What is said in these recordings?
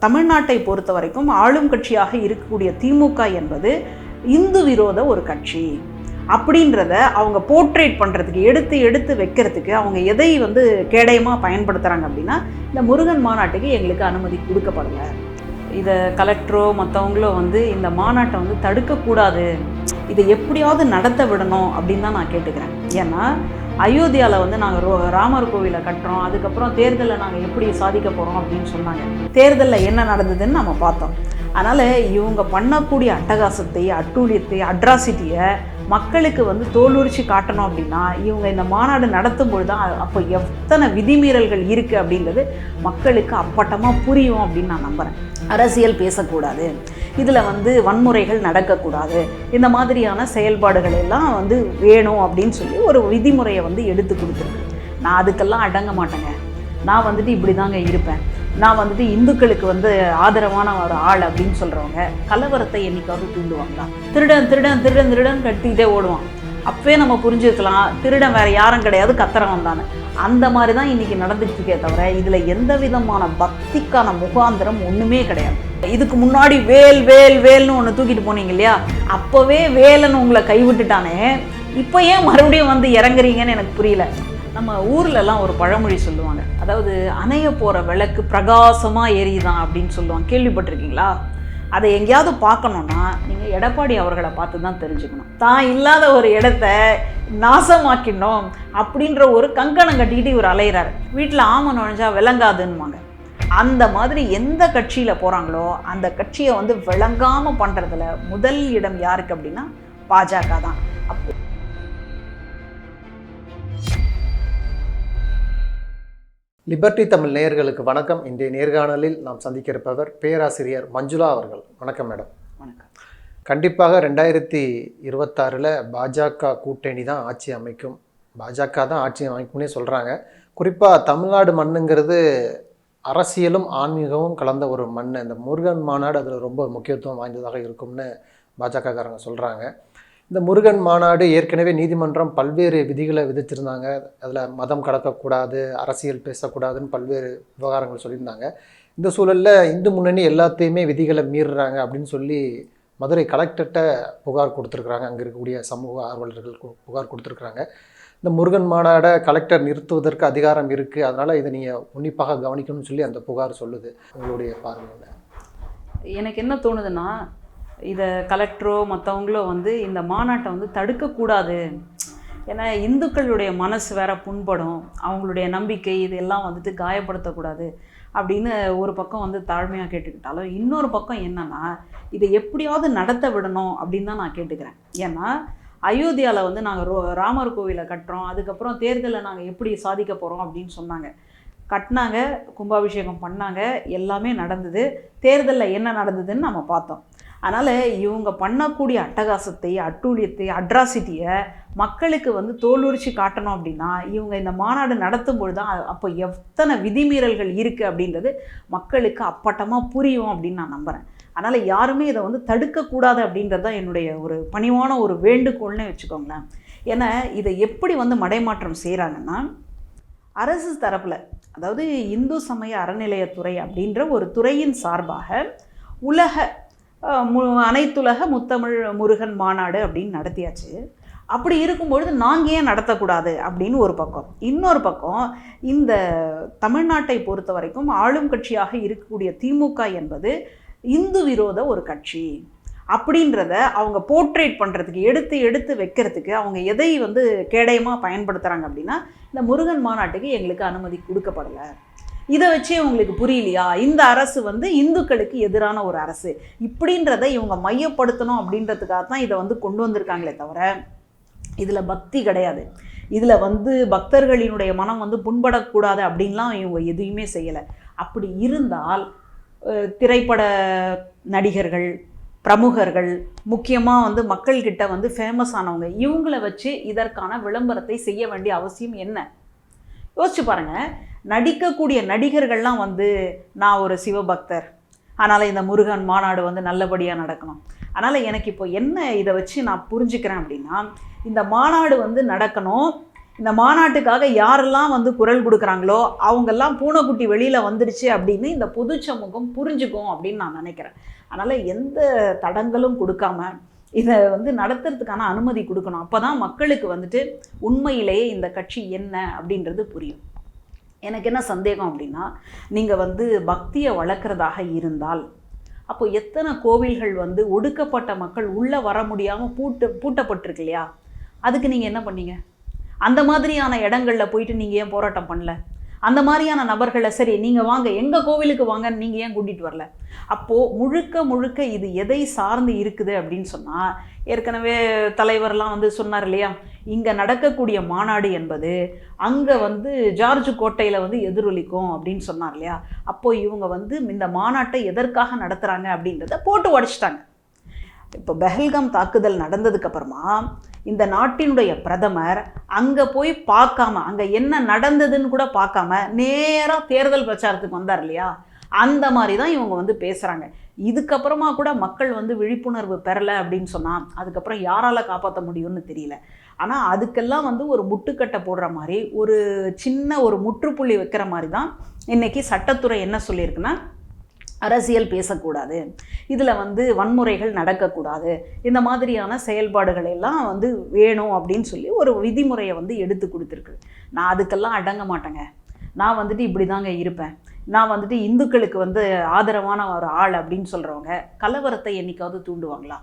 தமிழ்நாட்டை பொறுத்த வரைக்கும் ஆளும் கட்சியாக இருக்கக்கூடிய திமுக என்பது இந்து விரோத ஒரு கட்சி. அப்படின்றத அவங்க போர்ட்ரேட் பண்ணுறதுக்கு எடுத்து எடுத்து வைக்கிறதுக்கு அவங்க எதை வந்து கேடயமாக பயன்படுத்துகிறாங்க அப்படின்னா இந்த முருகன் மாநாட்டுக்கு எங்களுக்கு அனுமதி கொடுக்கப்படலை இதை கலெக்டரோ மற்றவங்களோ வந்து இந்த மாநாட்டை வந்து தடுக்கக்கூடாது. இதை எப்படியாவது நடத்த விடணும் அப்படின்னு தான் நான் கேட்டுக்கிறேன். ஏன்னா அயோத்தியாவில் வந்து நாங்கள் ரோ ராமர் கோவிலை கட்டுறோம். அதுக்கப்புறம் தேர்தலில் நாங்கள் எப்படி சாதிக்க போகிறோம் அப்படின்னு சொன்னாங்க. தேர்தலில் என்ன நடந்ததுன்னு நம்ம பார்த்தோம். அதனால் இவங்க பண்ணக்கூடிய அட்டகாசத்தை அட்டூழியத்தை அட்ராசிட்டியை மக்களுக்கு வந்து தோலுரிச்சு காட்டணும் அப்படின்னா இவங்க இந்த மாநாடு நடத்தும் பொழுது தான் அப்போ எத்தனை விதிமீறல்கள் இருக்குது அப்படின்றது மக்களுக்கு அப்பட்டமாக புரியும் அப்படின்னு நான் நம்புகிறேன் அரசியல் பேசக்கூடாது இதில் வந்து வன்முறைகள் நடக்கக்கூடாது இந்த மாதிரியான செயல்பாடுகள் எல்லாம் வந்து வேணும் அப்படின்னு சொல்லி ஒரு விதிமுறையை வந்து எடுத்து கொடுத்துருக்கு. நான் அதுக்கெல்லாம் அடங்க மாட்டேங்க. நான் வந்துட்டு இப்படி தாங்க இருப்பேன். நான் வந்துட்டு இந்துக்களுக்கு வந்து ஆதரவான ஒரு ஆள் அப்படின்னு சொல்கிறவங்க கலவரத்தை என்னைக்காவது தூண்டுவாங்களா? திருடன் திருடன் திருடன் திருடன் கட்டிக்கிட்டே ஓடுவான். அப்பவே நம்ம புரிஞ்சுக்கலாம் திருடன் வேறு யாரும் கிடையாது கத்துறவன் தானே. அந்த மாதிரி தான் இன்னைக்கு நடந்துட்டு தவிர இதில் எந்த விதமான பக்திக்கான முகாந்திரம் ஒன்றுமே கிடையாது. இதுக்கு முன்னாடி வேல் வேல் வேல்னு ஒன்று தூக்கிட்டு போனீங்க இல்லையா? அப்போவே வேலன்னு உங்களை கைவிட்டுட்டானே. இப்போ ஏன் மறுபடியும் வந்து இறங்குறீங்கன்னு எனக்கு புரியல. நம்ம ஊர்லலாம் ஒரு பழமொழி சொல்லுவாங்க. அதாவது அணைய போகிற விளக்கு பிரகாசமாக எரியுதான் அப்படின்னு சொல்லுவாங்க. கேள்விப்பட்டிருக்கீங்களா? அதை எங்கேயாவது பார்க்கணுன்னா நீங்கள் எடப்பாடி அவர்களை பார்த்து தான் தெரிஞ்சுக்கணும். தான் இல்லாத ஒரு இடத்த நாசமாக்கினோம் அப்படின்ற ஒரு கங்கணம் கட்டிக்கிட்டு இவர் அலையிறார். வீட்டில் ஆம நுழைஞ்சா விளங்காதுன்னுவாங்க. அந்த மாதிரி எந்த கட்சியில் போகிறாங்களோ அந்த கட்சியை வந்து விளங்காமல் பண்ணுறதுல முதல் இடம் யாருக்கு அப்படின்னா பாஜக தான். லிபர்டி தமிழ் நேயர்களுக்கு வணக்கம். இன்றைய நேர்காணலில் நாம் சந்திக்க இருப்பவர் பேராசிரியர் மஞ்சுளா அவர்கள். வணக்கம் மேடம். வணக்கம். கண்டிப்பாக ரெண்டாயிரத்தி இருபத்தாறில் பாஜக கூட்டணி தான் ஆட்சி அமைக்கும். பாஜக தான் ஆட்சி அமைக்கும்னே சொல்கிறாங்க குறிப்பாக தமிழ்நாடு மண்ணுங்கிறது அரசியலும் ஆன்மீகமும் கலந்த ஒரு மண் இந்த முருகன் மாநாடு அதில் ரொம்ப முக்கியத்துவம் வாய்ந்ததாக இருக்கும்னு பாஜகக்காரங்க சொல்கிறாங்க இந்த முருகன் மாநாடு ஏற்கனவே நீதிமன்றம் பல்வேறு விதிகளை விதிச்சிருந்தாங்க. அதில் மதம் கடக்கக்கூடாது அரசியல் பேசக்கூடாதுன்னு பல்வேறு விவகாரங்கள் சொல்லியிருந்தாங்க. இந்த சூழலில் இந்து முன்னணி எல்லாத்தையுமே விதிகளை மீறுறாங்க அப்படின்னு சொல்லி மதுரை கலெக்டர்கிட்ட புகார் கொடுத்துருக்குறாங்க. அங்கே இருக்கக்கூடிய சமூக ஆர்வலர்கள் கு- புகார் கொடுத்துருக்குறாங்க. இந்த முருகன் மாநாடை கலெக்டர் நிறுத்துவதற்கு அதிகாரம் இருக்குது அதனால் இதை நீங்கள் உன்னிப்பாக கவனிக்கணும்னு சொல்லி அந்த புகார் சொல்லுது. உங்களுடைய பார்வையில். எனக்கு என்ன தோணுதுன்னா இதை கலெக்டரோ மற்றவங்களோ வந்து இந்த மாநாட்டை வந்து தடுக்கக்கூடாது. ஏன்னா இந்துக்களுடைய மனசு வேற புண்படும். அவங்களுடைய நம்பிக்கை இதெல்லாம் வந்துட்டு காயப்படுத்தக்கூடாது அப்படின்னு ஒரு பக்கம் வந்து தாழ்மையாக கேட்டுக்கிட்டாலும் இன்னொரு பக்கம் என்னென்னா இதை எப்படியாவது நடத்த விடணும் அப்படின்னு தான் நான் கேட்டுக்கிறேன். ஏன்னா அயோத்தியாவில் வந்து நாங்கள் ரோ ராமர் கோவிலை கட்டுறோம். அதுக்கப்புறம் தேர்தலை நாங்கள் எப்படி சாதிக்க போகிறோம் அப்படின்னு சொன்னாங்க. கட்டினாங்க கும்பாபிஷேகம் பண்ணாங்க எல்லாமே நடந்தது. தேர்தலில் என்ன நடந்ததுன்னு நம்ம பார்த்தோம். அதனால் இவங்க பண்ணக்கூடிய அட்டகாசத்தை அட்டூழியத்தை அட்ராசிட்டியை மக்களுக்கு வந்து தோலுரிச்சு காட்டணும் அப்படின்னா இவங்க இந்த மாநாடு நடத்தும் பொழுது தான் அப்போ எத்தனை விதிமீறல்கள் இருக்குது அப்படின்றது மக்களுக்கு அப்பட்டமாக புரியும் அப்படின்னு நான் நம்புகிறேன் அதனால் யாருமே இதை வந்து தடுக்கக்கூடாது அப்படின்றது தான் என்னுடைய ஒரு பணிவான ஒரு வேண்டுகோள்னே வச்சுக்கோங்களேன். ஏன்னா இதை எப்படி வந்து மடைமாற்றம் செய்கிறாங்கன்னா அரசு தரப்பில் அதாவது இந்து சமய அறநிலையத்துறை அப்படின்ற ஒரு துறையின் சார்பாக உலக மு அனைத்துலக முத்தமிழ் முருகன் மாநாடு அப்படின்னு நடத்தியாச்சு. அப்படி இருக்கும்பொழுது நாங்கள் ஏன் நடத்தக்கூடாது அப்படின்னு ஒரு பக்கம். இன்னொரு பக்கம் இந்த தமிழ்நாட்டை பொறுத்த வரைக்கும் ஆளும் கட்சியாக இருக்கக்கூடிய திமுக என்பது இந்து விரோத ஒரு கட்சி. அப்படின்றத அவங்க போர்ட்ரேட் பண்ணுறதுக்கு எடுத்து எடுத்து வைக்கிறதுக்கு அவங்க எதை வந்து கேடயமாக பயன்படுத்துகிறாங்க அப்படின்னா இந்த முருகன் மாநாட்டுக்கு எங்களுக்கு அனுமதி கொடுக்கப்படலை. இதை வச்சே உங்களுக்கு புரியலையா? இந்த அரசு வந்து இந்துக்களுக்கு எதிரான ஒரு அரசு. இப்படின்றத இவங்க மையப்படுத்தணும் அப்படின்றதுக்காக தான் இதை வந்து கொண்டு வந்திருக்காங்களே தவிர இதில் பக்தி கிடையாது. இதில் வந்து பக்தர்களினுடைய மனம் வந்து புண்படக்கூடாது அப்படின்லாம் இவங்க எதுவுமே செய்யலை. அப்படி இருந்தால் திரைப்பட நடிகர்கள் பிரமுகர்கள் முக்கியமாக வந்து மக்கள்கிட்ட வந்து ஃபேமஸ் ஆனவங்க இவங்கள வச்சு இதற்கான விளம்பரத்தை செய்ய வேண்டிய அவசியம் என்ன? யோசிச்சு பாருங்கள் நடிக்கக்கூடிய நடிகர்கள்லாம் வந்து நான் ஒரு சிவபக்தர். அதனால் இந்த முருகன் மாநாடு வந்து நல்லபடியாக நடக்கணும். அதனால் எனக்கு இப்போ என்ன இதை வச்சு நான் புரிஞ்சுக்கிறேன் அப்படின்னா இந்த மாநாடு வந்து நடக்கணும். இந்த மாநாட்டுக்காக யாரெல்லாம் வந்து குரல் கொடுக்குறாங்களோ அவங்கெல்லாம் பூனைக்குட்டி வெளியில் வந்துடுச்சு அப்படின்னு இந்த பொது சமூகம் புரிஞ்சுக்கும் அப்படின்னு நான் நினைக்கிறேன். அதனால் எந்த தடங்களும் கொடுக்காம இதை வந்து நடத்துறதுக்கான அனுமதி கொடுக்கணும். அப்போ தான் மக்களுக்கு வந்துட்டு உண்மையிலேயே இந்த கட்சி என்ன அப்படின்றது புரியும். எனக்கு என்ன சந்தேகம் அப்படின்னா நீங்கள் வந்து பக்தியை வளர்க்குறதாக இருந்தால் அப்போ எத்தனை கோவில்கள் வந்து ஒடுக்கப்பட்ட மக்கள் உள்ளே வர முடியாமல் பூட்ட பூட்டப்பட்டிருக்கு இல்லையா? அதுக்கு நீங்கள் என்ன பண்ணீங்க? அந்த மாதிரியான இடங்களில் போயிட்டு நீங்கள் ஏன் போராட்டம் பண்ணல? அந்த மாதிரியான நபர்களை சரி நீங்கள் வாங்க எங்கள் கோவிலுக்கு வாங்கன்னு நீங்கள் ஏன் கூட்டிகிட்டு வரல? அப்போது முழுக்க முழுக்க இது எதை சார்ந்து இருக்குது அப்படின்னு சொன்னால் ஏற்கனவே தலைவர்லாம் வந்து சொன்னார் இல்லையா? இங்கே நடக்கக்கூடிய மாநாடு என்பது அங்கே வந்து ஜார்ஜ் கோட்டையில் வந்து எதிரொலிக்கும் அப்படின்னு சொன்னார் இல்லையா? அப்போது இவங்க வந்து இந்த மாநாட்டை எதற்காக நடத்துகிறாங்க அப்படின்றத போட்டு உடச்சிட்டாங்க. இப்போ பெஹல்காம் தாக்குதல் நடந்ததுக்கப்புறமா இந்த நாட்டினுடைய பிரதமர் அங்கே போய் பார்க்காம அங்கே என்ன நடந்ததுன்னு கூட பார்க்காம நேராக தேர்தல் பிரச்சாரத்துக்கு வந்தார் இல்லையா? அந்த மாதிரி தான் இவங்க வந்து பேசுகிறாங்க இதுக்கப்புறமா கூட மக்கள் வந்து விழிப்புணர்வு பெறலை அப்படின்னு சொன்னால் அதுக்கப்புறம் யாரால் காப்பாற்ற முடியும்னு தெரியல. ஆனால் அதுக்கெல்லாம் வந்து ஒரு முட்டுக்கட்டை போடுற மாதிரி ஒரு சின்ன ஒரு முற்றுப்புள்ளி வைக்கிற மாதிரி தான் இன்றைக்கி சட்டத்துறை என்ன சொல்லியிருக்குன்னா அரசியல் பேசக்கூடாது. இதில் வந்து வன்முறைகள் நடக்கக்கூடாது. இந்த மாதிரியான செயல்பாடுகள் எல்லாம் வந்து வேணும் அப்படின்னு சொல்லி ஒரு விதிமுறையை வந்து எடுத்து கொடுத்துருக்கு. நான் அதுக்கெல்லாம் அடங்க மாட்டேங்க. நான் வந்துட்டு இப்படி தாங்க இருப்பேன். நான் வந்துட்டு இந்துக்களுக்கு வந்து ஆதரவான ஒரு ஆள் அப்படின்னு சொல்கிறவங்க கலவரத்தை என்னைக்காவது தூண்டுவாங்களா?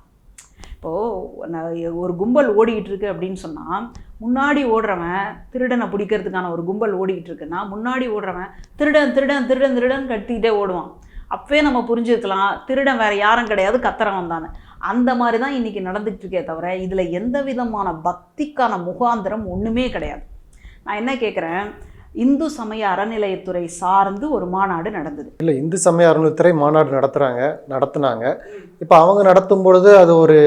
இப்போது நான் ஒரு கும்பல் ஓடிக்கிட்டு இருக்கு அப்படின்னு சொன்னால் முன்னாடி ஓடுறவன் திருடனை பிடிக்கிறதுக்கான ஒரு கும்பல் ஓடிக்கிட்டு இருக்குன்னா முன்னாடி ஓடுறவன் திருடன் திருடன் திருடன் திருடன் கட்டிக்கிட்டே ஓடுவான். அப்பவே நம்ம புரிஞ்சுருக்கலாம் திருடன் வேற யாரும் கிடையாது கத்துறவன் தானே. அந்த மாதிரி தான் இன்னைக்கு நடந்துகிட்ருக்கே தவிர இதில் எந்த விதமான பக்திக்கான முகாந்திரம் ஒன்றுமே கிடையாது. நான் என்ன கேட்குறேன் இந்து சமய அறநிலையத்துறை சார்ந்து ஒரு மாநாடு நடந்தது. இல்லை இந்து சமய அறநிலையத்துறை மாநாடு நடத்துகிறாங்க நடத்துனாங்க. இப்போ அவங்க நடத்தும் பொழுது அது ஒரு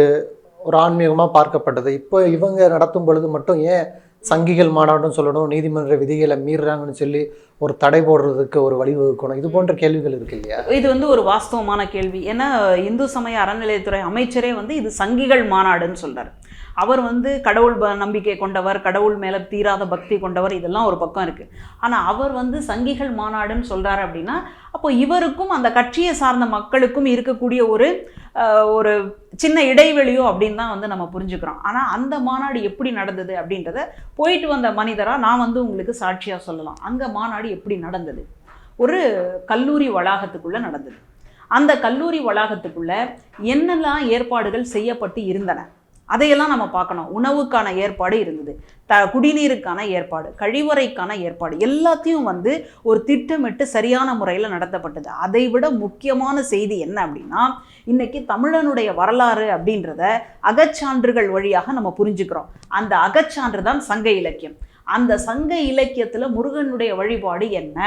ஒரு ஆன்மீகமாக பார்க்கப்பட்டது. இப்போ இவங்க நடத்தும் பொழுது மட்டும் ஏன் சங்கிகள் மாநாடுன்னு சொல்லணும் நீதிமன்ற விதிகளை மீறுறாங்கன்னு சொல்லி ஒரு தடை போடுறதுக்கு ஒரு வழிவகுக்கணும். இது போன்ற கேள்விகள் இருக்கு இல்லையா? இது வந்து ஒரு வாஸ்தவமான கேள்வி. ஏன்னா இந்து சமய அறநிலையத்துறை அமைச்சரே வந்து இது சங்கிகள் மாநாடுன்னு சொல்றாரு. அவர் வந்து கடவுள் ப- நம்பிக்கை கொண்டவர் கடவுள் மேலே தீராத பக்தி கொண்டவர் இதெல்லாம் ஒரு பக்கம் இருக்கு. ஆனால் அவர் வந்து சங்கிகள் மாநாடுன்னு சொல்கிறாரு அப்படின்னா அப்போ இவருக்கும் அந்த கட்சியை சார்ந்த மக்களுக்கும் இருக்கக்கூடிய ஒரு ஒரு சின்ன இடைவெளியோ அப்படின்னு தான் வந்து நம்ம புரிஞ்சுக்கிறோம். ஆனால் அந்த மாநாடு எப்படி நடந்தது அப்படின்றத போயிட்டு வந்த மனிதராக நான் வந்து உங்களுக்கு சாட்சியாக சொல்லலாம். அங்கே மாநாடு எப்படி நடந்தது? ஒரு கல்லூரி வளாகத்துக்குள்ளே நடந்தது. அந்த கல்லூரி வளாகத்துக்குள்ள என்னெல்லாம் ஏற்பாடுகள் செய்யப்பட்டு இருந்தன? அதையெல்லாம் நம்ம பார்க்கணும். உணவுக்கான ஏற்பாடு இருந்தது. த குடிநீருக்கான ஏற்பாடு கழிவறைக்கான ஏற்பாடு எல்லாத்தையும் வந்து ஒரு திட்டமிட்டு சரியான முறையில் நடத்தப்பட்டது. அதை விட முக்கியமான செய்தி என்ன அப்படின்னா இன்னைக்கு தமிழனுடைய வரலாறு அப்படின்றத அகச்சான்றுகள் வழியாக நம்ம புரிஞ்சுக்கிறோம். அந்த அகச்சான்று தான் சங்க இலக்கியம். அந்த சங்க இலக்கியத்தில் முருகனுடைய வழிபாடு என்ன?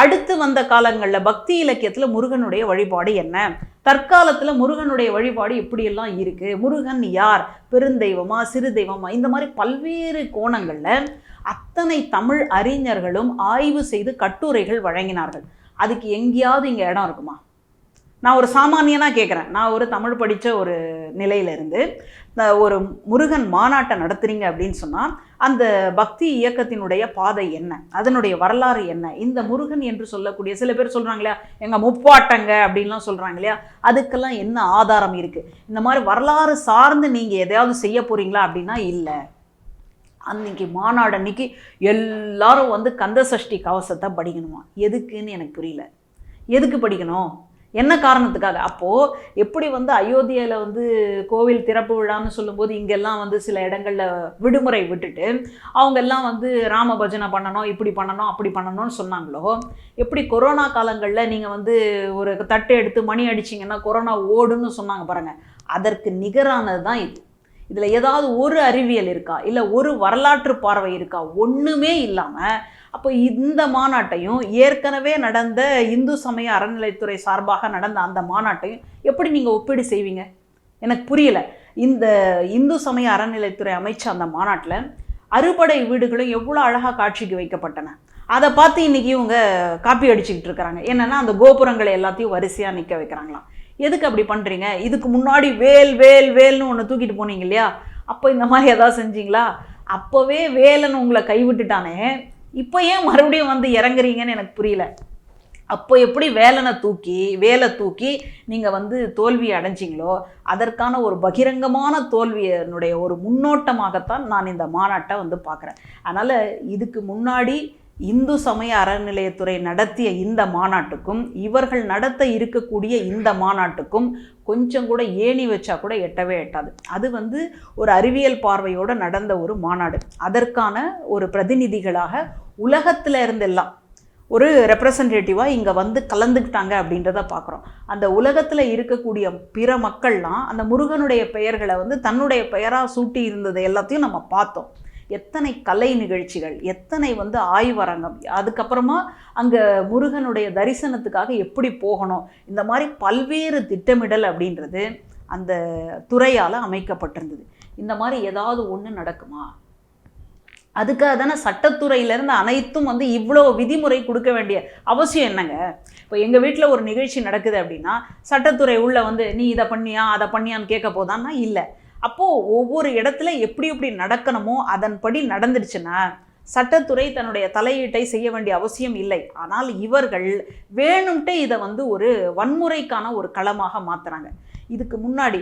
அடுத்து வந்த காலங்களில் பக்தி இலக்கியத்தில் முருகனுடைய வழிபாடு என்ன? தற்காலத்தில் முருகனுடைய வழிபாடு எப்படியெல்லாம் இருக்குது முருகன் யார்? பெருந்தெய்வமா சிறு தெய்வமா இந்த மாதிரி பல்வேறு கோணங்களில் அத்தனை தமிழ் அறிஞர்களும் ஆய்வு செய்து கட்டுரைகள் வழங்கினார்கள். அதுக்கு எங்கேயாவது இங்கே இடம் இருக்குமா? நான் ஒரு சாமானியனாக கேட்குறேன் நான் ஒரு தமிழ் படித்த ஒரு நிலையிலிருந்து ஒரு முருகன் மாநாட்டை நடத்துறீங்க அப்படின்னு சொன்னால் அந்த பக்தி இயக்கத்தினுடைய பாதை என்ன? அதனுடைய வரலாறு என்ன? இந்த முருகன் என்று சொல்லக்கூடிய சில பேர் சொல்கிறாங்க இல்லையா எங்கள் முப்பாட்டங்க அப்படின்லாம் சொல்கிறாங்க இல்லையா அதுக்கெல்லாம் என்ன ஆதாரம் இருக்குது இந்த மாதிரி வரலாறு சார்ந்து நீங்கள் எதையாவது செய்ய போகிறீங்களா அப்படின்னா இல்லை. அன்னைக்கு மாநாடு அன்னைக்கு எல்லாரும் வந்து கந்த சஷ்டி கவசத்தை படிக்கணுமா? எதுக்குன்னு எனக்கு புரியல. எதுக்கு படிக்கணும்? என்ன காரணத்துக்காக? அப்போது எப்படி வந்து அயோத்தியில் வந்து கோவில் திறப்பு விழான்னு சொல்லும்போது இங்கெல்லாம் வந்து சில இடங்களில் விடுமுறை விட்டுட்டு அவங்க எல்லாம் வந்து ராம பஜனை பண்ணணும் இப்படி பண்ணணும் அப்படி பண்ணணும்னு சொன்னாங்களோ? எப்படி கொரோனா காலங்களில் நீங்கள் வந்து ஒரு தட்டு எடுத்து மணி அடிச்சிங்கன்னா கொரோனா ஓடுன்னு சொன்னாங்க பாருங்கள் அதற்கு நிகரானது தான் இது. இதில் ஏதாவது ஒரு அறிவியல் இருக்கா? இல்லை ஒரு வரலாற்று பார்வை இருக்கா? ஒன்றுமே இல்லாமல் அப்போ இந்த மாநாட்டையும் ஏற்கனவே நடந்த இந்து சமய அறநிலைத்துறை சார்பாக நடந்த அந்த மாநாட்டையும் எப்படி நீங்கள் ஒப்பீடு செய்வீங்க? எனக்கு புரியல. இந்த இந்து சமய அறநிலைத்துறை அமைச்ச அந்த மாநாட்டில் அறுபடை வீடுகளும் எவ்வளோ அழகாக காட்சிக்கு வைக்கப்பட்டன. அதை பார்த்து இன்னைக்கு இவங்க காப்பி அடிச்சுக்கிட்டு இருக்கிறாங்க. என்னென்னா அந்த கோபுரங்களை எல்லாத்தையும் வரிசையாக நிற்க வைக்கிறாங்களாம். எதுக்கு அப்படி பண்ணுறீங்க இதுக்கு முன்னாடி வேல் வேல் வேல்னு ஒன்று தூக்கிட்டு போனீங்க இல்லையா? அப்போ இந்த மாதிரி எதாவது செஞ்சீங்களா? அப்போவே வேலைன்னு உங்களை கைவிட்டுட்டானே. இப்போ ஏன் மறுபடியும் வந்து இறங்குறீங்கன்னு எனக்கு புரியல. அப்போ எப்படி வேலனை தூக்கி வேலை தூக்கி நீங்கள் வந்து தோல்வி அடைஞ்சிங்களோ அதற்கான ஒரு பகிரங்கமான தோல்வியினுடைய ஒரு முன்னோட்டமாகத்தான் நான் இந்த மாநாட்டை வந்து பார்க்குறேன். அதனால் இதுக்கு முன்னாடி இந்து சமய அறநிலையத்துறை நடத்திய இந்த மாநாட்டுக்கும் இவர்கள் நடத்த இருக்கக்கூடிய இந்த மாநாட்டுக்கும் கொஞ்சம் கூட ஏணி வச்சா கூட எட்டவே எட்டாது. அது வந்து ஒரு அறிவியல் பார்வையோடு நடந்த ஒரு மாநாடு. அதற்கான ஒரு பிரதிநிதிகளாக உலகத்தில் இருந்தெல்லாம் ஒரு ரெப்ரசன்டேட்டிவாக இங்கே வந்து கலந்துக்கிட்டாங்க அப்படின்றத பார்க்குறோம் அந்த உலகத்தில் இருக்கக்கூடிய பிற மக்கள்லாம் அந்த முருகனுடைய பெயர்களை வந்து தன்னுடைய பெயராக சூட்டி இருந்தது எல்லாத்தையும் நம்ம பார்த்தோம். எத்தனை கலை நிகழ்ச்சிகள் எத்தனை வந்து ஆய்வரங்கம் அதுக்கப்புறமா அங்கே முருகனுடைய தரிசனத்துக்காக எப்படி போகணும் இந்த மாதிரி பல்வேறு திட்டமிடல் அப்படின்றது அந்த துறையால் அமைக்கப்பட்டிருந்தது. இந்த மாதிரி ஏதாவது ஒன்று நடக்குமா? அதுக்காக தானே சட்டத்துறையிலேருந்து அனைத்தும் வந்து இவ்வளோ விதிமுறை கொடுக்க வேண்டிய அவசியம் என்னங்க? இப்போ எங்கள் வீட்டில் ஒரு நிகழ்ச்சி நடக்குது அப்படின்னா சட்டத்துறை உள்ள வந்து நீ இதை பண்ணியா அதை பண்ணியான்னு கேட்க போதான்னா இல்லை. அப்போது ஒவ்வொரு இடத்துல எப்படி எப்படி நடக்கணுமோ அதன்படி நடந்துடுச்சுன்னா சட்டத்துறை தன்னுடைய தலையீட்டை செய்ய வேண்டிய அவசியம் இல்லை. ஆனால் இவர்கள் வேணும்ட்டே இதை வந்து ஒரு வன்முறைக்கான ஒரு களமாக மாற்றுறாங்க இதுக்கு முன்னாடி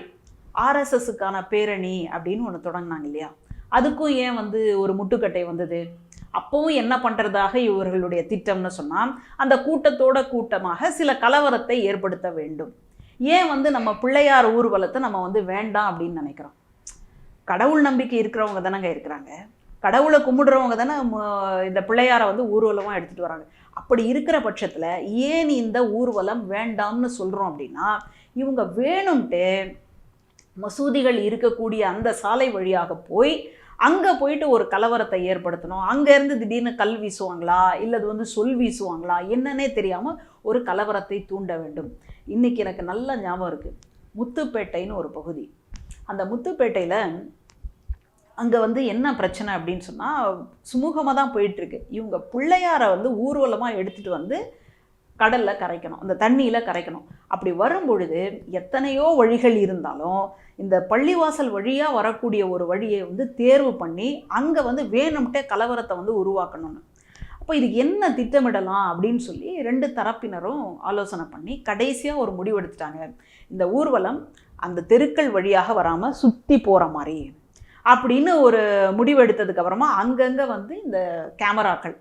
ஆர்எஸ்எஸ்ஸுக்கான பேரணி அப்படின்னு ஒன்று தொடங்கினாங்க இல்லையா? அதுக்கும் ஏன் வந்து ஒரு முட்டுக்கட்டை வந்தது? அப்போவும் என்ன பண்ணுறதாக இவர்களுடைய திட்டம்னு சொன்னால் அந்த கூட்டத்தோட கூட்டமாக சில கலவரத்தை ஏற்படுத்த வேண்டும். ஏன் வந்து நம்ம பிள்ளையார் ஊர்வலத்தை நம்ம வந்து வேண்டாம் அப்படின்னு நினைக்கிறோம்? கடவுள் நம்பிக்கை இருக்கிறவங்க தானங்க இருக்கிறாங்க. கடவுளை கும்பிடுறவங்க தானே இந்த பிள்ளையாரை வந்து ஊர்வலமாக எடுத்துகிட்டு வராங்க. அப்படி இருக்கிற பட்சத்தில் ஏன் இந்த ஊர்வலம் வேண்டாம்னு சொல்கிறோம் அப்படின்னா இவங்க வேணும்ட்டு மசூதிகள் இருக்கக்கூடிய அந்த சாலை வழியாக போய் அங்கே போயிட்டு ஒரு கலவரத்தை ஏற்படுத்தணும். அங்கேருந்து திடீர்னு கல் வீசுவாங்களா? இல்லை அது வந்து சொல் வீசுவாங்களா? என்னன்னே தெரியாமல் ஒரு கலவரத்தை தூண்ட வேண்டும். இன்றைக்கி எனக்கு நல்ல ஞாபகம் இருக்குது முத்துப்பேட்டைன்னு ஒரு பகுதி. அந்த முத்துப்பேட்டையில் அங்கே வந்து என்ன பிரச்சனை அப்படின்னு சொன்னால் சுமூகமாக தான் போயிட்டுருக்கு. இவங்க பிள்ளையாரை வந்து ஊர்வலமாக எடுத்துகிட்டு வந்து கடலில் கரைக்கணும். அந்த தண்ணியில் கரைக்கணும். அப்படி வரும்பொழுது எத்தனையோ வழிகள் இருந்தாலும் இந்த பள்ளிவாசல் வழியாக வரக்கூடிய ஒரு வழியை வந்து தேர்வு பண்ணி அங்கே வந்து வேணும்ட்டே கலவரத்தை வந்து உருவாக்கணும்னு. அப்போ இதுக்கு என்ன திட்டமிடலாம் அப்படின்னு சொல்லி ரெண்டு தரப்பினரும் ஆலோசனை பண்ணி கடைசியாக ஒரு முடிவெடுத்துட்டாங்க இந்த ஊர்வலம் அந்த தெருக்கள் வழியாக வராமல் சுற்றி போகிற மாதிரி அப்படின்னு ஒரு முடிவெடுத்ததுக்கப்புறமா அங்கங்கே வந்து இந்த கேமராக்கள்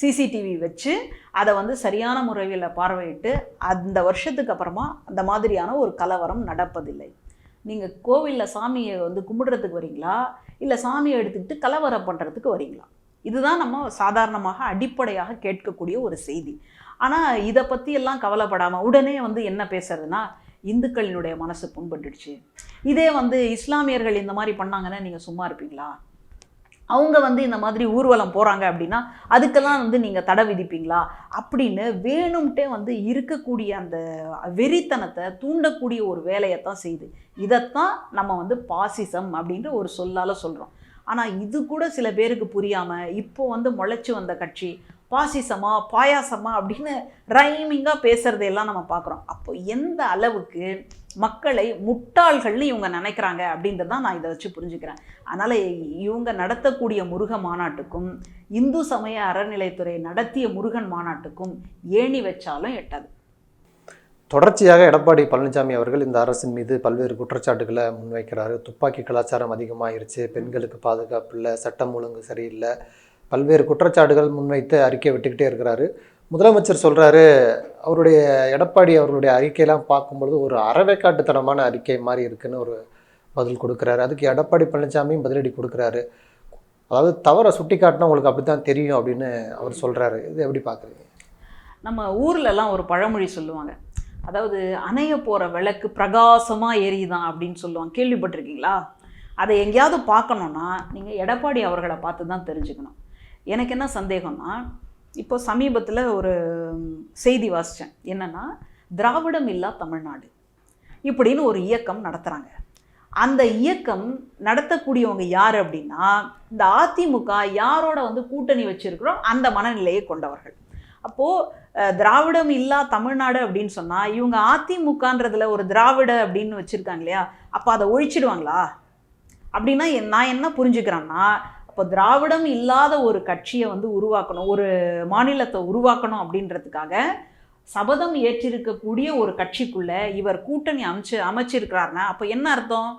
சிசிடிவி வச்சு அதை வந்து சரியான முறையில் பார்வையிட்டு அந்த வருஷத்துக்கு அப்புறமா அந்த மாதிரியான ஒரு கலவரம் நடப்பதில்லை. நீங்கள் கோவிலில் சாமியை வந்து கும்பிடுறதுக்கு வரீங்களா? இல்லை சாமியை எடுத்துக்கிட்டு கலவரம் பண்ணுறதுக்கு வரீங்களா? இதுதான் நம்ம சாதாரணமாக அடிப்படையாக கேட்கக்கூடிய ஒரு செய்தி. ஆனால் இதை பற்றி எல்லாம் கவலைப்படாமல் உடனே வந்து என்ன பேசுறதுன்னா இந்துக்களினுடைய மனசு புண்பட்டுடுச்சு. இதே வந்து இஸ்லாமியர்கள் இந்த மாதிரி பண்ணாங்கன்னா நீங்கள் சும்மா இருப்பீங்களா? அவங்க வந்து இந்த மாதிரி ஊர்வலம் போகிறாங்க அப்படின்னா அதுக்கெல்லாம் வந்து நீங்கள் தடை விதிப்பீங்களா? அப்படின்னு வேணும்ட்டே வந்து இருக்கக்கூடிய அந்த வெறித்தனத்தை தூண்டக்கூடிய ஒரு வேலையை தான் செய்யுது இதைத்தான் நம்ம வந்து பாசிசம் அப்படின்ற ஒரு சொல்லால் சொல்கிறோம் ஆனால் இது கூட சில பேருக்கு புரியாமல் இப்போ வந்து முளைச்சி வந்த கட்சி பாசிசமா பாயாசமா அப்படின்னு ரைமிங்காக பேசுகிறதையெல்லாம் நம்ம பார்க்குறோம் அப்போ எந்த அளவுக்கு மக்களை முட்டாள்கள்னு இவங்க நினைக்கிறாங்க அப்படின்றது தான் நான் இதை வச்சு புரிஞ்சுக்கிறேன். அதனால் இவங்க நடத்தக்கூடிய முருக மாநாட்டுக்கும் இந்து சமய அறநிலைத்துறை நடத்திய முருகன் மாநாட்டுக்கும் ஏணி வச்சாலும் எட்டாது. தொடர்ச்சியாக எடப்பாடி பழனிசாமி அவர்கள் இந்த அரசின் மீது பல்வேறு குற்றச்சாட்டுகளை முன்வைக்கிறாரு. துப்பாக்கி கலாச்சாரம் அதிகமாகிருச்சு பெண்களுக்கு பாதுகாப்பு இல்லை சட்டம் ஒழுங்கு சரியில்லை பல்வேறு குற்றச்சாட்டுகள் முன்வைத்து அறிக்கை விட்டுக்கிட்டே இருக்கிறாரு. முதலமைச்சர் சொல்கிறாரு அவருடைய எடப்பாடி அவர்களுடைய அறிக்கையெல்லாம் பார்க்கும்பொழுது ஒரு அறவைக்காட்டுத்தனமான அறிக்கை மாதிரி இருக்குன்னு ஒரு பதில் கொடுக்குறாரு. அதுக்கு எடப்பாடி பழனிசாமியும் பதிலடி கொடுக்குறாரு. அதாவது தவறை சுட்டி காட்டினா உங்களுக்கு அப்படி தான் தெரியும் அப்படின்னு அவர் சொல்கிறாரு இது எப்படி பார்க்குறீங்க? நம்ம ஊர்லலாம் ஒரு பழமொழி சொல்லுவாங்க. அதாவது அணைய போகிற விளக்கு பிரகாசமாக எரியுதான் அப்படின்னு சொல்லுவாங்க. கேள்விப்பட்டிருக்கீங்களா? அதை எங்கேயாவது பார்க்கணுன்னா நீங்கள் எடப்பாடி அவர்களை பார்த்து தான் தெரிஞ்சுக்கணும். எனக்கு என்ன சந்தேகம்னா இப்போ சமீபத்தில் ஒரு செய்தி வாசித்தேன் என்னென்னா திராவிடம் இல்லா தமிழ்நாடு இப்படின்னு ஒரு இயக்கம் நடத்துகிறாங்க அந்த இயக்கம் நடத்தக்கூடியவங்க யார் அப்படின்னா இந்த அதிமுக யாரோட வந்து கூட்டணி வச்சிருக்கிறோம் அந்த மனநிலையை கொண்டவர்கள். அப்போது திராவிடம் இல்லா தமிழ்நாடு அப்படின்னு சொன்னால் இவங்க அதிமுகன்றதில் ஒரு திராவிட அப்படின்னு வச்சுருக்காங்க இல்லையா? அப்போ அதை ஒழிச்சிடுவாங்களா? அப்படின்னா என்- நான் என்ன புரிஞ்சுக்கிறேன்னா அப்போ திராவிடம் இல்லாத ஒரு கட்சியை வந்து உருவாக்கணும் ஒரு மாநிலத்தை உருவாக்கணும் அப்படின்றதுக்காக சபதம் ஏற்றிருக்கக்கூடிய ஒரு கட்சிக்குள்ளே இவர் கூட்டணி அமைச்சு அமைச்சிருக்கிறாருன்னா அப்போ என்ன அர்த்தம்?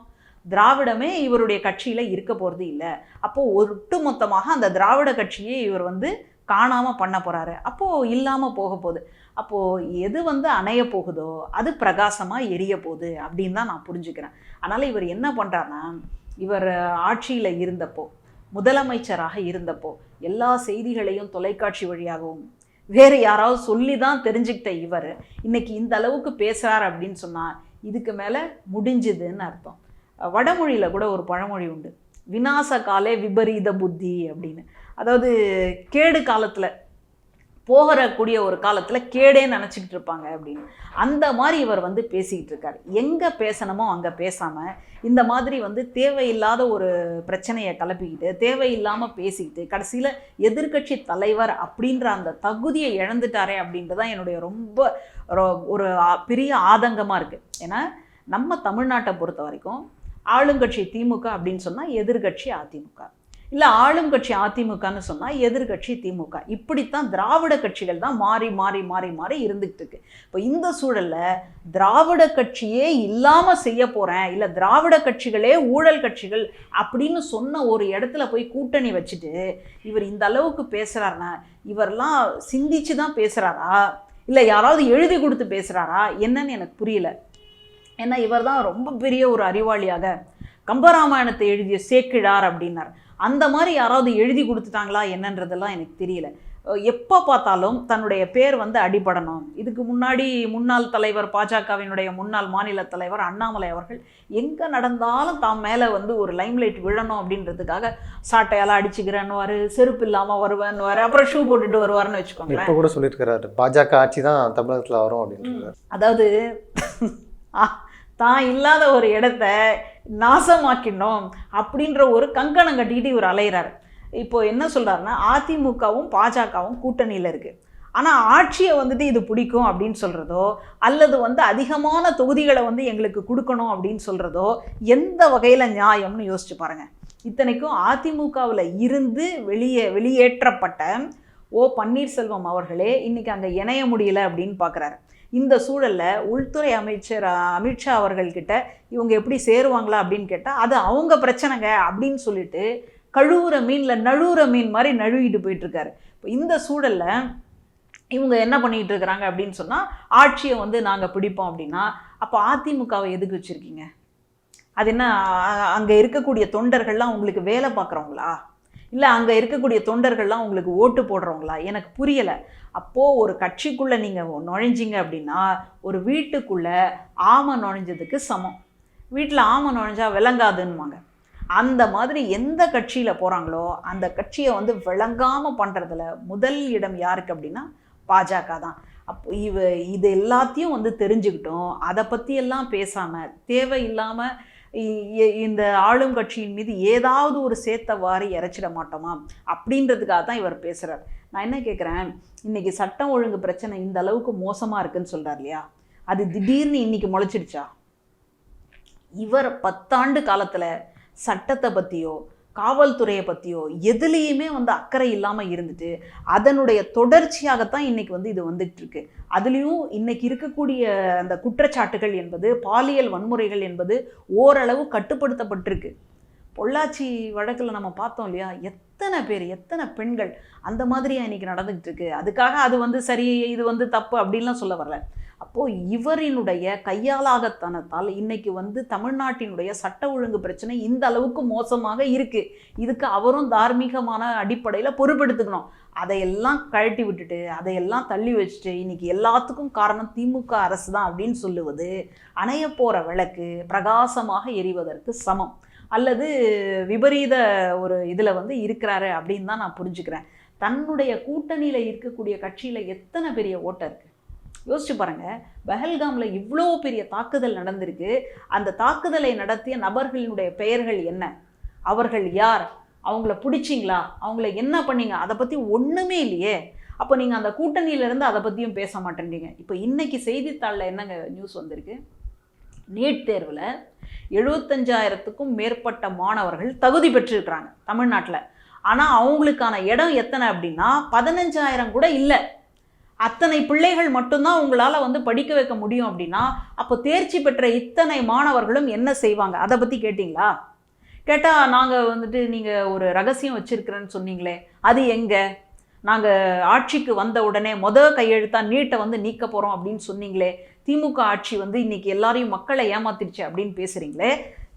திராவிடமே இவருடைய கட்சியில் இருக்க போகிறது இல்லை. அப்போது ஒட்டுமொத்தமாக அந்த திராவிட கட்சியை இவர் வந்து காணாமல் பண்ண போகிறாரு அப்போது இல்லாமல் போக போகுது. அப்போ எது வந்து அணைய போகுதோ அது பிரகாசமாக எரிய போகுது அப்படின்னு தான் நான் புரிஞ்சுக்கிறேன். அதனால் இவர் என்ன பண்ணுறாருன்னா இவர் ஆட்சியில் இருந்தப்போ முதலமைச்சராக இருந்தப்போ எல்லா செய்திகளையும் தொலைக்காட்சி வழியாகவும் வேறு யாராவது சொல்லி தான் தெரிஞ்சுக்கிட்ட இவர் இன்னைக்கு இந்த அளவுக்கு பேசுகிறார் அப்படின்னு சொன்னால் இதுக்கு மேலே முடிஞ்சுதுன்னு அர்த்தம். வடமொழியில் கூட ஒரு பழமொழி உண்டு. விநாச காலே விபரீத புத்தி அப்படின்னு. அதாவது கேடு காலத்தில் போகிறக்கூடிய ஒரு காலத்தில் கேடே நினச்சிக்கிட்டு இருப்பாங்க அப்படின்னு. அந்த மாதிரி இவர் வந்து பேசிக்கிட்டு இருக்கார். எங்கே பேசணுமோ அங்கே பேசாமல் இந்த மாதிரி வந்து தேவையில்லாத ஒரு பிரச்சனையை கிளப்பிக்கிட்டு தேவையில்லாமல் பேசிக்கிட்டு கடைசியில் எதிர்க்கட்சி தலைவர் அப்படின்ற அந்த தகுதியை இழந்துட்டாரே அப்படின்ட்டு தான் என்னுடைய ரொம்ப ரொ- ஒரு பெரிய ஆதங்கமாக இருக்குது ஏன்னா நம்ம தமிழ்நாட்டை பொறுத்த வரைக்கும் ஆளுங்கட்சி திமுக அப்படின்னு சொன்னால் எதிர்க்கட்சி அதிமுக. இல்லை ஆளும் கட்சி அதிமுகன்னு சொன்னால் எதிர்க்கட்சி திமுக. இப்படித்தான் திராவிட கட்சிகள் தான் மாறி மாறி மாறி மாறி இருந்துகிட்டு இருக்கு. இப்போ இந்த சூழலில் திராவிட கட்சியே இல்லாமல் செய்ய போகிறேன் இல்லை திராவிட கட்சிகளே ஊழல் கட்சிகள் அப்படின்னு சொன்ன ஒரு இடத்துல போய் கூட்டணி வச்சுட்டு இவர் இந்த அளவுக்கு பேசுகிறாருன்னா இவரெல்லாம் சிந்திச்சு தான் பேசுகிறாரா இல்லை யாராவது எழுதி கொடுத்து பேசுகிறாரா என்னன்னு எனக்கு புரியல. ஏன்னா இவர் தான் ரொம்ப பெரிய ஒரு அறிவாளியாக கம்பராமாயணத்தை எழுதிய சேக்கிழார் அப்படின்னார். அந்த மாதிரி யாராவது எழுதி கொடுத்துட்டாங்களா என்னன்றதெல்லாம் எனக்கு தெரியல. எப்போ பார்த்தாலும் தன்னுடைய பேர் வந்து அடிபடணும். இதுக்கு முன்னாடி முன்னாள் தலைவர் பாஜகவினுடைய முன்னாள் மாநில தலைவர் அண்ணாமலை அவர்கள் எங்கே நடந்தாலும் தாம் மேலே வந்து ஒரு லைம்லைட் விழணும் அப்படின்றதுக்காக சாட்டையால் அடிச்சுக்கிறேன்னுவார் செருப்பு இல்லாமல் வருவேன்னுவார் அப்புறம் ஷூ போட்டுட்டு வருவார்னு வச்சுக்கோங்களேன். இப்போ கூட சொல்லியிருக்கிறாரு. பாஜக ஆட்சி தான் தமிழகத்தில் வரும் அப்படின்ட்டு அதாவது தான் இல்லாத ஒரு இடத்த நாசமாக்கினோம் அப்படின்ற ஒரு கங்கணம் கட்டிக்கிட்டு இவர் அலையிறாரு. இப்போ என்ன சொல்கிறாருன்னா அதிமுகவும் பாஜகவும் கூட்டணியில் இருக்குது ஆனால் ஆட்சியை வந்துட்டு இது பிடிக்கும் அப்படின்னு சொல்கிறதோ அல்லது வந்து அதிகமான தொகுதிகளை வந்து எங்களுக்கு கொடுக்கணும் அப்படின்னு சொல்கிறதோ எந்த வகையில் நியாயம்னு யோசிச்சு பாருங்கள் இத்தனைக்கும் அதிமுகவில் இருந்து வெளியே வெளியேற்றப்பட்ட ஓ பன்னீர்செல்வம் அவர்களே இன்றைக்கி அங்கே இணைய முடியல அப்படின்னு பார்க்குறாரு இந்த சூழலில் உள்துறை அமைச்சர் அமித்ஷா அவர்கள்கிட்ட இவங்க எப்படி சேருவாங்களா அப்படின்னு கேட்டால் அது அவங்க பிரச்சனைங்க அப்படின்னு சொல்லிட்டு கழுவுற மீனில் நழுவுற மீன் மாதிரி நழுவிட்டு போயிட்டுருக்காரு. இப்போ இந்த சூழலில் இவங்க என்ன பண்ணிட்டு இருக்கிறாங்க அப்படின்னு சொன்னால் ஆட்சியை வந்து நாங்கள் பிடிப்போம் அப்படின்னா அப்போ அதிமுகவை எதுக்கு வச்சுருக்கீங்க? அது என்ன அங்கே இருக்கக்கூடிய தொண்டர்கள்லாம் உங்களுக்கு வேலை பார்க்குறவங்களா? இல்லை அங்கே இருக்கக்கூடிய தொண்டர்கள்லாம் உங்களுக்கு ஓட்டு போடுறவங்களா? எனக்கு புரியலை. அப்போது ஒரு கட்சிக்குள்ளே நீங்கள் நுழைஞ்சிங்க அப்படின்னா ஒரு வீட்டுக்குள்ளே ஆமை நுழைஞ்சதுக்கு சமம். வீட்டில் ஆமை நுழைஞ்சா விளங்காதுன்னுவாங்க. அந்த மாதிரி எந்த கட்சியில் போகிறாங்களோ அந்த கட்சியை வந்து விளங்காமல் பண்ணுறதுல முதல் இடம் யாருக்கு அப்படின்னா பாஜக தான். அப்போ இவ இது எல்லாத்தையும் வந்து தெரிஞ்சுக்கிட்டோம். அதை பற்றியெல்லாம் பேசாமல் தேவையில்லாமல் இந்த ஆளும் கட்சியின் மீது ஏதாவது ஒரு சேர்த்த வாரி இறைச்சிட மாட்டோமா? அப்படின்றதுக்காக தான் இவர் பேசுகிறார் நான் என்ன கேட்குறேன் இன்னைக்கு சட்டம் ஒழுங்கு பிரச்சனை இந்த அளவுக்கு மோசமாக இருக்குன்னு சொல்கிறார் இல்லையா? அது திடீர்னு இன்னைக்கு முளைச்சிடுச்சா? இவர் பத்தாண்டு காலத்தில் சட்டத்தை பற்றியோ காவல்துறையை பற்றியோ எதுலேயுமே வந்து அக்கறை இல்லாமல் இருந்துட்டு அதனுடைய தொடர்ச்சியாகத்தான் இன்றைக்கி வந்து இது வந்துட்டுருக்கு. அதுலேயும் இன்றைக்கி இருக்கக்கூடிய அந்த குற்றச்சாட்டுகள் என்பது பாலியல் வன்முறைகள் என்பது ஓரளவு கட்டுப்படுத்தப்பட்டிருக்கு. பொள்ளாச்சி வழக்கில் நம்ம பார்த்தோம் இல்லையா? எத்தனை பேர் எத்தனை பெண்கள் அந்த மாதிரியா இன்னைக்கு நடந்துகிட்டு இருக்கு? அதுக்காக அது வந்து சரி இது வந்து தப்பு அப்படின்லாம் சொல்ல வரல. அப்போது இவரினுடைய கையாலாகத்தனத்தால் இன்னைக்கு வந்து தமிழ்நாட்டினுடைய சட்ட ஒழுங்கு பிரச்சனை இந்த அளவுக்கு மோசமாக இருக்குது இதுக்கு அவரும் தார்மீகமான அடிப்படையில் பொறுப்பெடுத்துக்கணும். அதையெல்லாம் கழட்டி விட்டுட்டு அதையெல்லாம் தள்ளி வச்சுட்டு இன்னைக்கு எல்லாத்துக்கும் காரணம் திமுக அரசு தான் அப்படின்னு சொல்லுவது அணைய போகிற விளக்கு பிரகாசமாக எரிவதற்கு சமம். அல்லது விபரீத ஒரு இதில் வந்து இருக்கிறாரு அப்படின்னு தான் நான் புரிஞ்சுக்கிறேன். தன்னுடைய கூட்டணியில் இருக்கக்கூடிய கட்சியில் எத்தனை பெரிய ஓட்டை இருக்குது யோசிச்சு பாருங்க. பஹல்காமில் இவ்வளோ பெரிய தாக்குதல் நடந்திருக்கு. அந்த தாக்குதலை நடத்திய நபர்களினுடைய பெயர்கள் என்ன? அவர்கள் யார்? அவங்கள பிடிச்சிங்களா? அவங்கள என்ன பண்ணீங்க? அதை பற்றி ஒன்றுமே இல்லையே. அப்போ நீங்கள் அந்த கூட்டணியிலேருந்து அதை பற்றியும் பேச மாட்டேன்றீங்க. இப்போ இன்றைக்கி செய்தித்தாளில் என்னங்க நியூஸ் வந்திருக்கு? நீட் தேர்வில் எழுபத்தஞ்சாயிரத்துக்கும் மேற்பட்ட மாணவர்கள் தகுதி பெற்றிருக்கிறாங்க தமிழ்நாட்டில். ஆனால் அவங்களுக்கான இடம் எத்தனை அப்படின்னா பதினஞ்சாயிரம் கூட இல்லை. அத்தனை பிள்ளைகள் மட்டும்தான் உங்களால் வந்து படிக்க வைக்க முடியும் அப்படின்னா அப்போ தேர்ச்சி பெற்ற இத்தனை மாணவர்களும் என்ன செய்வாங்க? அதை பற்றி கேட்டிங்களா? கேட்டால் நாங்கள் வந்துட்டு நீங்கள் ஒரு ரகசியம் வச்சுருக்கிறேன்னு சொன்னீங்களே அது எங்கே? நாங்கள் ஆட்சிக்கு வந்த உடனே மொத கையெழுத்தாக நீட்டை வந்து நீக்க போகிறோம் அப்படின்னு சொன்னீங்களே திமுக ஆட்சி வந்து இன்றைக்கி எல்லாரையும் மக்களை ஏமாத்திடுச்சு அப்படின்னு பேசுகிறீங்களே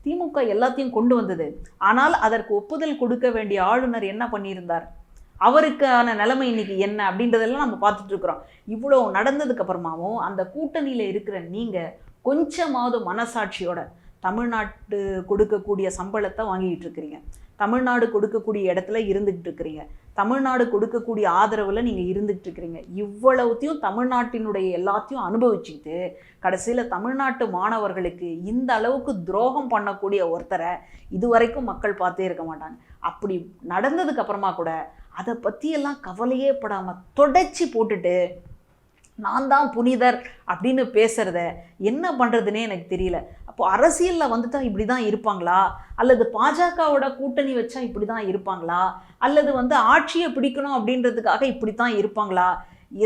திமுக எல்லாத்தையும் கொண்டு வந்தது. ஆனால் அதற்கு ஒப்புதல் கொடுக்க வேண்டிய ஆளுநர் என்ன பண்ணியிருந்தார்? அவருக்கான நிலைமை இன்னைக்கு என்ன அப்படின்றதெல்லாம் நம்ம பார்த்துட்டு இருக்கிறோம். இவ்வளோ நடந்ததுக்கு அப்புறமாவும் அந்த கூட்டணியில் இருக்கிற நீங்கள் கொஞ்சமாவது மனசாட்சியோட தமிழ்நாட்டு கொடுக்கக்கூடிய சம்பளத்தை வாங்கிட்டு இருக்கிறீங்க. தமிழ்நாடு கொடுக்கக்கூடிய இடத்துல இருந்துகிட்டு இருக்கிறீங்க. தமிழ்நாடு கொடுக்கக்கூடிய ஆதரவில் நீங்கள் இருந்துகிட்டு இருக்கிறீங்க. இவ்வளவுத்தையும் தமிழ்நாட்டினுடைய எல்லாத்தையும் அனுபவிச்சுக்கிட்டு கடைசியில் தமிழ்நாட்டு மாணவர்களுக்கு இந்த அளவுக்கு துரோகம் பண்ணக்கூடிய ஒருத்தரை இதுவரைக்கும் மக்கள் பார்த்தே இருக்க மாட்டாங்க. அப்படி நடந்ததுக்கு அப்புறமா கூட அதை பற்றியெல்லாம் கவலையே படாமல் தொடச்சி போட்டுட்டு நான் தான் புனிதர் அப்படின்னு பேசுகிறத என்ன பண்ணுறதுனே எனக்கு தெரியல. அப்போ அரசியலில் வந்துட்டால் இப்படி தான் இருப்பாங்களா? அல்லது பாஜகவோட கூட்டணி வச்சா இப்படி தான் இருப்பாங்களா? அல்லது வந்து ஆட்சியை பிடிக்கணும் அப்படின்றதுக்காக இப்படி தான் இருப்பாங்களா?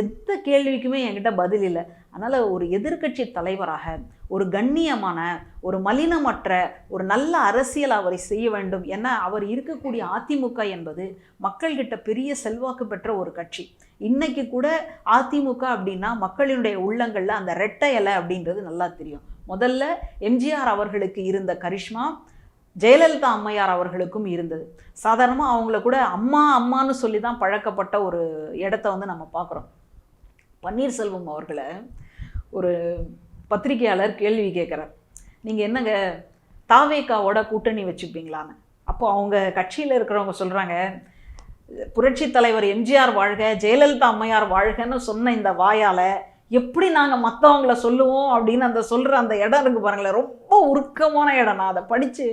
எந்த கேள்விக்குமே என்கிட்ட பதில் இல்லை. அதனால் ஒரு எதிர்க்கட்சி தலைவராக ஒரு கண்ணியமான ஒரு மலினமற்ற ஒரு நல்ல அரசியல் அவரை செய்ய வேண்டும் என அவர் இருக்கக்கூடிய அதிமுக என்பது மக்கள்கிட்ட பெரிய செல்வாக்கு பெற்ற ஒரு கட்சி. இன்னைக்கு கூட அதிமுக அப்படின்னா மக்களினுடைய உள்ளங்களில் அந்த ரெட்டை இலை அப்படின்றது நல்லா தெரியும். முதல்ல எம்ஜிஆர் அவர்களுக்கு இருந்த கரிஷ்மா ஜெயலலிதா அம்மையார் அவர்களுக்கும் இருந்தது. சாதாரணமாக அவங்கள கூட அம்மா அம்மான்னு சொல்லி தான் பழக்கப்பட்ட ஒரு இடத்த வந்து நம்ம பார்க்குறோம். பன்னீர்செல்வம் அவர்களை ஒரு பத்திரிகையாளர் கேள்வி கேட்குறார். நீங்கள் என்னங்க தாவேக்காவோட கூட்டணி வச்சுப்பீங்களான்னு. அப்போ அவங்க கட்சியில் இருக்கிறவங்க சொல்கிறாங்க புரட்சி தலைவர் எம்ஜிஆர் வாழ்க ஜெயலலிதா அம்மையார் வாழ்கன்னு சொன்ன இந்த வாயால் எப்படி நாங்கள் மற்றவங்கள சொல்லுவோம் அப்படின்னு அந்த சொல்கிற அந்த இடம் இருக்கு பாருங்களேன் ரொம்ப உருக்கமான இடம். நான் அதை படித்து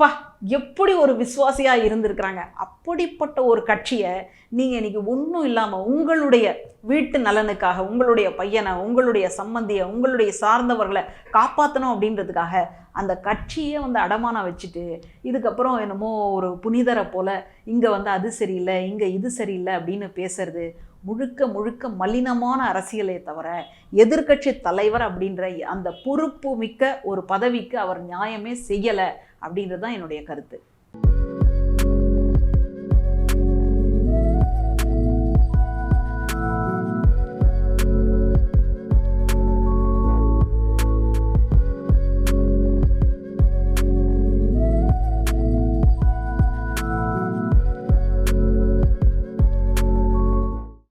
அப்பா எப்படி ஒரு விசுவாசியாக இருந்திருக்கிறாங்க? அப்படிப்பட்ட ஒரு கட்சியை நீங்கள் இன்றைக்கி ஒன்றும் இல்லாமல் உங்களுடைய வீட்டு நலனுக்காக உங்களுடைய பையனை உங்களுடைய சம்மந்தியை உங்களுடைய சார்ந்தவர்களை காப்பாற்றணும் அப்படின்றதுக்காக அந்த கட்சியை வந்து அடமானம் வச்சுட்டு இதுக்கப்புறம் என்னமோ ஒரு புனிதரை போல் இங்கே வந்து அது சரியில்லை இங்கே இது சரியில்லை அப்படின்னு பேசுறது முழுக்க முழுக்க மலினமான அரசியலே தவிர எதிர்க்கட்சி தலைவர் அப்படின்ற அந்த பொறுப்பு மிக்க ஒரு பதவிக்கு அவர் நியாயமே செய்யலை அப்படின்றது தான் என்னுடைய கருத்து.